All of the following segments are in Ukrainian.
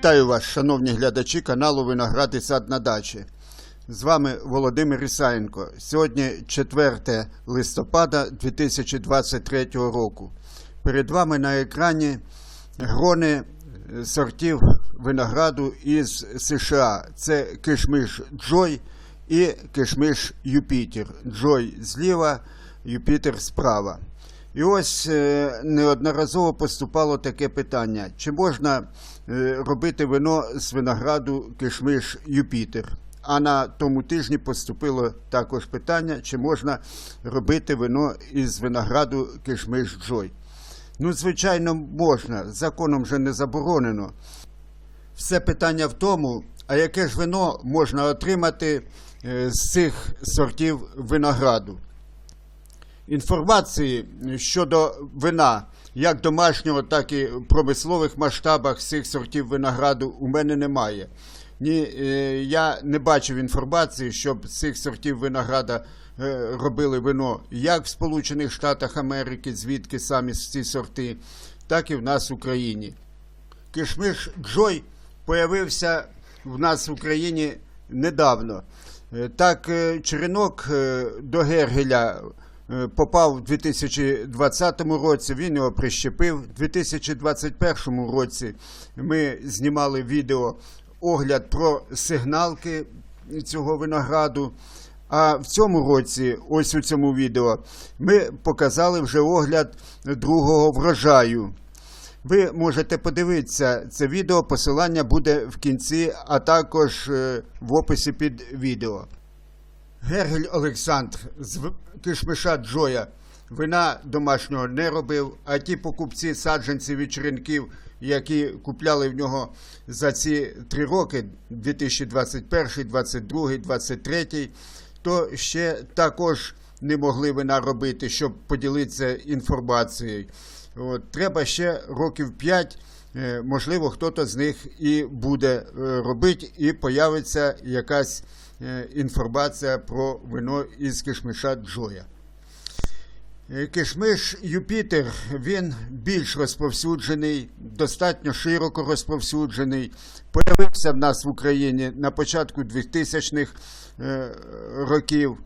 Вітаю вас, шановні глядачі каналу Виноград і сад на дачі. З вами Володимир Ісаєнко. Сьогодні 4 листопада 2023 року. Перед вами на екрані грони сортів винограду із США. Це кишмиш Джой і кишмиш Юпітер. Джой зліва, Юпітер справа. І ось е, неодноразово поступало таке питання: чи можна е, робити вино з винограду кишмиш Юпітер? А на тому тижні поступило також питання, чи можна робити вино із винограду кишмиш Джой. Ну, звичайно, можна, законом вже не заборонено. Все питання в тому, а яке ж вино можна отримати е, з цих сортів винограду. Інформації щодо вина, як домашнього, так і промислових масштабах цих сортів винограду у мене немає. Ні, е, я не бачив інформації, щоб цих сортів винограда е, робили вино як в Сполучених Штатах Америки, звідки самі ці сорти, так і в нас в Україні. Кишмиш Джой появився в нас в Україні недавно. Е, Так, черенок до Гергеля попав у 2020 році, він його прищепив. У 2021 році ми знімали відео огляд про сигналки цього винограду. А в цьому році, ось у цьому відео, ми показали вже огляд другого врожаю. Ви можете подивитися це відео, посилання буде в кінці, а також е, в описі під відео. Гергель Олександр з кишмиша Джоя вина домашнього не робив, а ті покупці саджанців і які купляли в нього за ці три роки 2021, 2022, 2023, то ще також не могли вина робити, щоб поділитися інформацією. От, треба ще років 5, можливо, хтось з них і буде е, робити, і появиться якась е, інформація про вино із кишмиша Джоя. Е, Кишмиш Юпітер він більш розповсюджений, достатньо широко розповсюджений. Появився в нас в Україні на початку 2000-х е, років.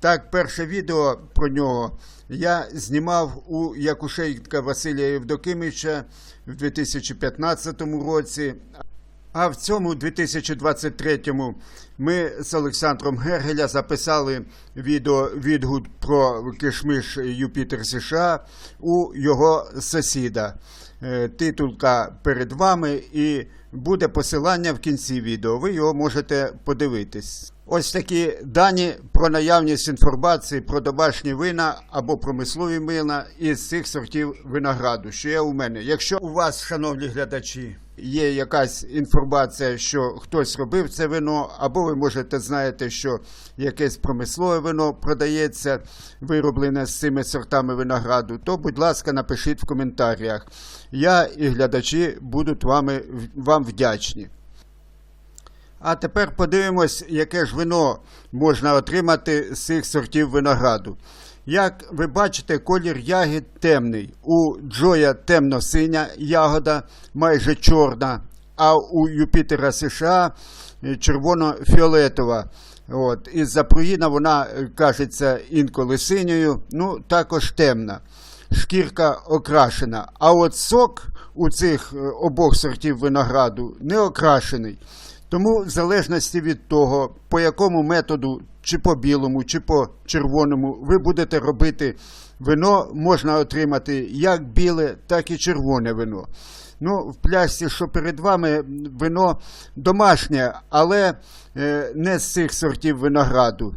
Так, перше відео про нього я знімав у Якушейка Василія Євдокимовича в 2015 році. А в цьому 2023-му ми з Олександром Гергеля записали відео відгук про кишмиш Юпітер США у його сусіда. Е, Титулка перед вами і буде посилання в кінці відео. Ви його можете подивитись. Ось такі дані про наявність інформації про домашні вина або промислові вина із цих сортів винограду, що є у мене. Якщо у вас, шановні глядачі, є якась інформація, що хтось робив це вино, або ви можете знаєте, що якесь промислове вино продається, вироблене з цими сортами винограду, то, будь ласка, напишіть в коментарях. Я і глядачі будуть вами, вам вдячні. А тепер подивимось, яке ж вино можна отримати з цих сортів винограду. Як ви бачите, колір ягід темний. У Джоя темно-синя ягода, майже чорна, а у Юпітера США е, червоно-фіолетова. От. Із-за пруїна вона е, кажеться інколи синьою, ну також темна. Шкірка окрашена. А от сок у цих е, обох сортів винограду не окрашений. Тому, в залежності від того, по якому методу, чи по білому, чи по червоному, ви будете робити вино, можна отримати як біле, так і червоне вино. Ну, в пляшці, що перед вами, вино домашнє, але е, не з цих сортів винограду.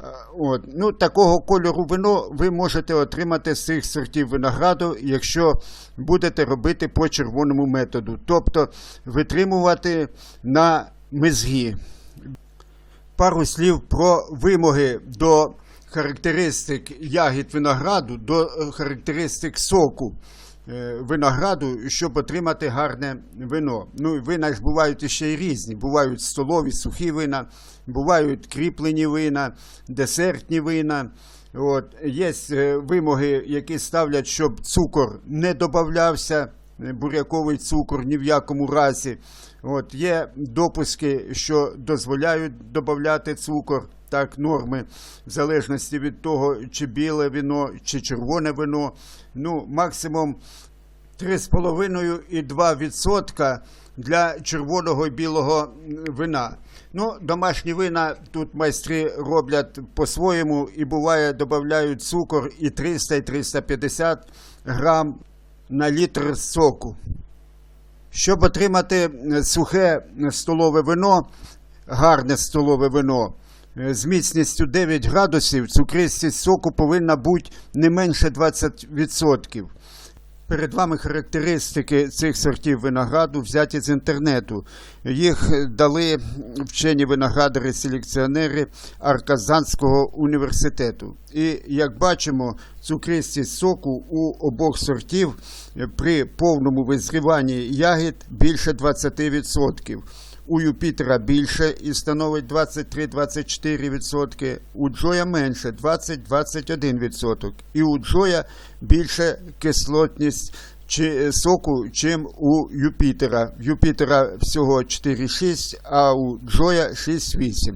Е, От. Ну, такого кольору вино ви можете отримати з цих сортів винограду, якщо будете робити по червоному методу, тобто витримувати на мезгі. Пару слів про вимоги до характеристик ягід винограду, до е, характеристик соку е, винограду, щоб отримати гарне вино. Ну, вина ж бувають іще й різні. Бувають столові, сухі вина, бувають кріплені вина, десертні вина. От, є е, вимоги, які ставлять, щоб цукор не додавався е, буряковий цукор ні в якому разі. От, є допуски, що дозволяють додати цукор, так, норми, в залежності від того, чи біле вино, чи червоне вино. Ну, максимум 3,5 і 2 відсотка для червоного і білого вина. Ну, домашні вина тут майстри роблять по-своєму і буває додають цукор і 300, і 350 грам на літр соку. Щоб отримати е, сухе е, столове вино, гарне столове вино, е, з міцністю 9 градусів, цукристість соку повинна бути не менше 20%. Перед вами характеристики цих сортів винограду взяті з інтернету. Їх дали вчені виноградари-селекціонери Арказанського університету. І як бачимо, цукристість соку у обох сортів при повному визріванні ягід більше 20%. У Юпітера більше і становить 23-24%, у Джоя менше 20-21%. І у Джоя більше кислотність чи е, соку, чим у Юпітера. В Юпітера всього 4,6, а у Джоя 6,8.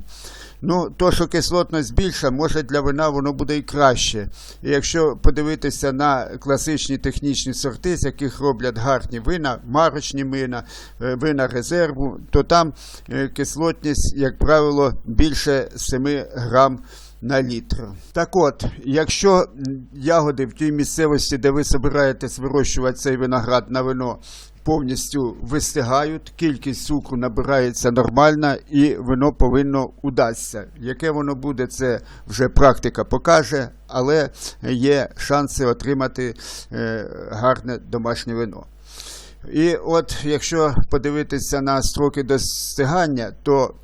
Ну, то, що кислотність більша, може для вина воно буде і краще. І якщо подивитися на класичні технічні сорти, з яких роблять гарні вина, марочні вина, е, вина резерву, то там е, кислотність, як правило, більше 7 грам на літр. Так от, якщо ягоди в тій місцевості, де ви собираєтесь вирощувати цей виноград на вино, повністю вистигають, кількість цукру набирається нормальна і вино повинно удасться. Яке воно буде, це вже практика покаже, але є шанси отримати е, гарне домашнє вино. І от якщо подивитися на строки достигання, то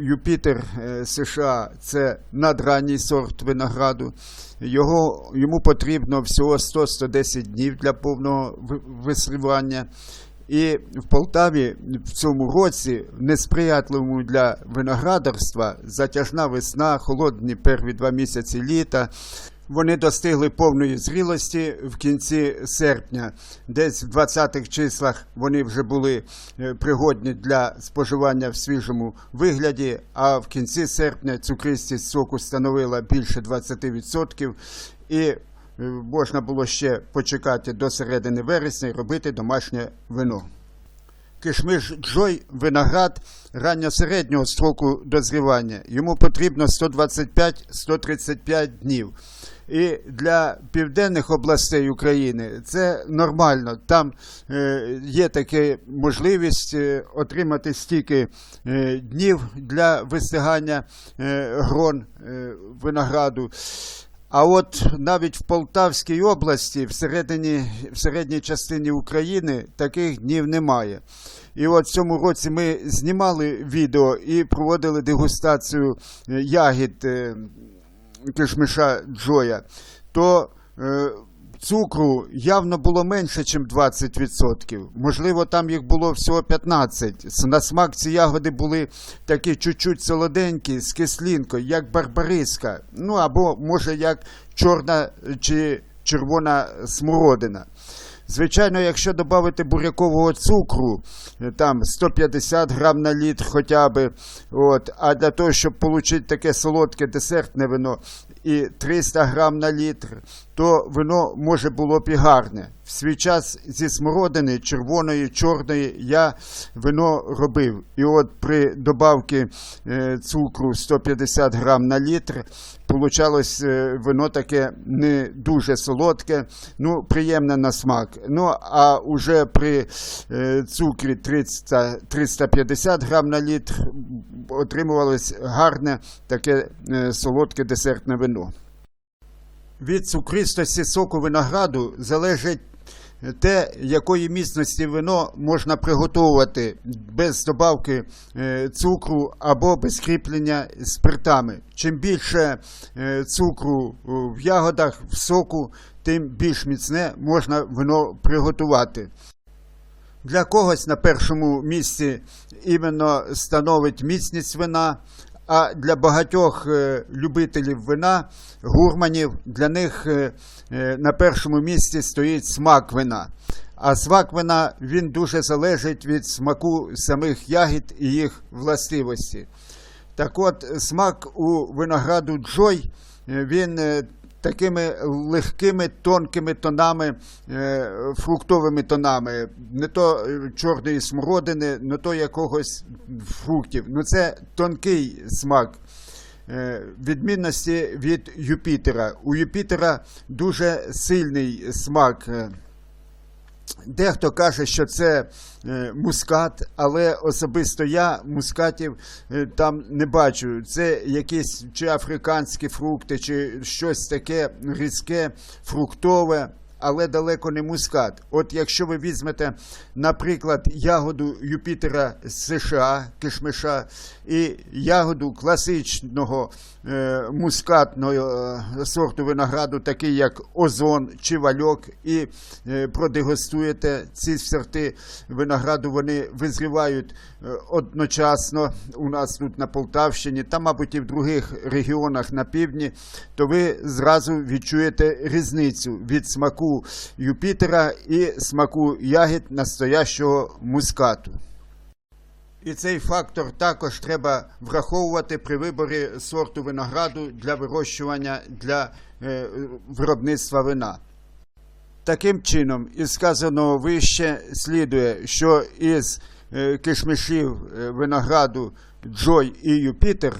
Юпітер е, США це надранній сорт винограду. Його, йому потрібно всього 100-110 днів для повного ви- висривання. І в Полтаві в цьому році, несприятливому для виноградарства, затяжна весна, холодні перві два місяці літа. Вони достигли повної зрілості в кінці серпня. Десь в 20-х числах вони вже були е, пригодні для споживання в свіжому вигляді, а в кінці серпня цукристість соку становила більше 20%. І е, можна було ще почекати до середини вересня і робити домашнє вино. Кишмиш Джой виноград ранньо-середнього строку дозрівання. Йому потрібно 125-135 днів. І для південних областей України це нормально. Там е, є така можливість е, отримати стільки е, днів для вистигання грон винограду. А от навіть в Полтавській області, всередині, в середній частині України, таких днів немає. І от в цьому році ми знімали відео і проводили дегустацію ягід кишмиша Джоя, то е, цукру явно було менше, ніж 20%. Можливо, там їх було всього 15%. На смак ці ягоди були такі чуть-чуть солоденькі, з кислинкою, як барбариска. Ну або, може, як чорна чи червона смородина. Звичайно, якщо додати бурякового цукру, е, там 150 грам на літр хоча б, от, а для того, щоб отримати таке солодке десертне вино і 300 грам на літр, то вино може було б і гарне. В свій час зі смородини червоної, чорної я вино робив. І от при добавці е, цукру 150 грам на літр Получалось е, вино таке не дуже солодке, ну, приємне на смак. Ну, а уже при е, цукрі 300, 350 грам на літр отримувалось гарне таке солодке десертне вино. Від цукристості соку винограду залежить те, якої міцності вино можна приготувати без добавки е, цукру або без кріплення спиртами. Чим більше е, цукру е, в ягодах, в соку, тим більш міцне можна вино приготувати. Для когось на першому місці іменно становить міцність вина, а для багатьох е, любителів вина, гурманів, для них е, е, на першому місці стоїть смак вина. А смак вина він дуже залежить від смаку самих ягід і їх властивості. Так от, смак у винограду Джой, він такими легкими тонкими тонами, е, фруктовими тонами, не то е, чорної смородини, не то якогось фруктів. Ну це тонкий смак. Е, Відмінності від Юпітера. У Юпітера дуже сильний смак. Дехто каже, що це е, мускат, але особисто я мускатів е, там не бачу. Це якісь чи африканські фрукти, чи щось таке різке, фруктове, але далеко не мускат. От якщо ви візьмете, наприклад, ягоду Юпітера з США, кишмиша, і ягоду класичного е, мускатного е, сорту винограду, такий як озон чи вальок, і е, продегустуєте ці сорти винограду, вони визрівають е, одночасно у нас тут на Полтавщині, та, мабуть, і в других регіонах на півдні, то ви зразу відчуєте різницю від смаку Юпітера і смаку ягід настоящого мускату. І цей фактор також треба враховувати при виборі сорту винограду для вирощування для е, виробництва вина. Таким чином, із сказаного вище слідує, що із е, кишмишів е, винограду Джой і Юпітер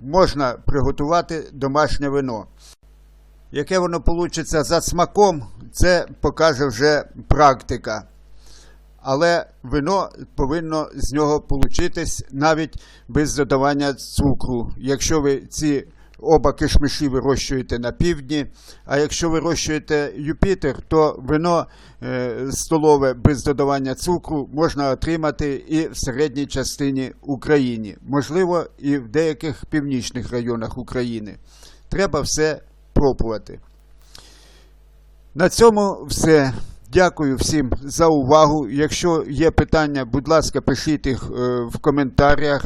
можна приготувати домашнє вино. Яке воно вийде за смаком, це покаже вже практика. Але вино повинно з нього получитись навіть без додавання цукру. Якщо ви ці оба кишмиші вирощуєте на півдні, а якщо вирощуєте Юпітер, то вино е, столове без додавання цукру можна отримати і в середній частині України, можливо, і в деяких північних районах України. Треба все пробувати. На цьому все. Дякую всім за увагу. Якщо є питання, будь ласка, пишіть їх е, в коментарях.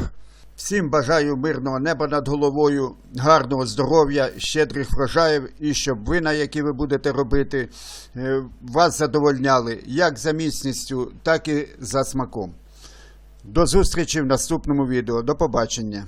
Всім бажаю мирного неба над головою, гарного здоров'я, щедрих врожаїв і щоб вина, які ви будете робити, е, вас задовольняли як за міцністю, так і за смаком. До зустрічі в наступному відео. До побачення.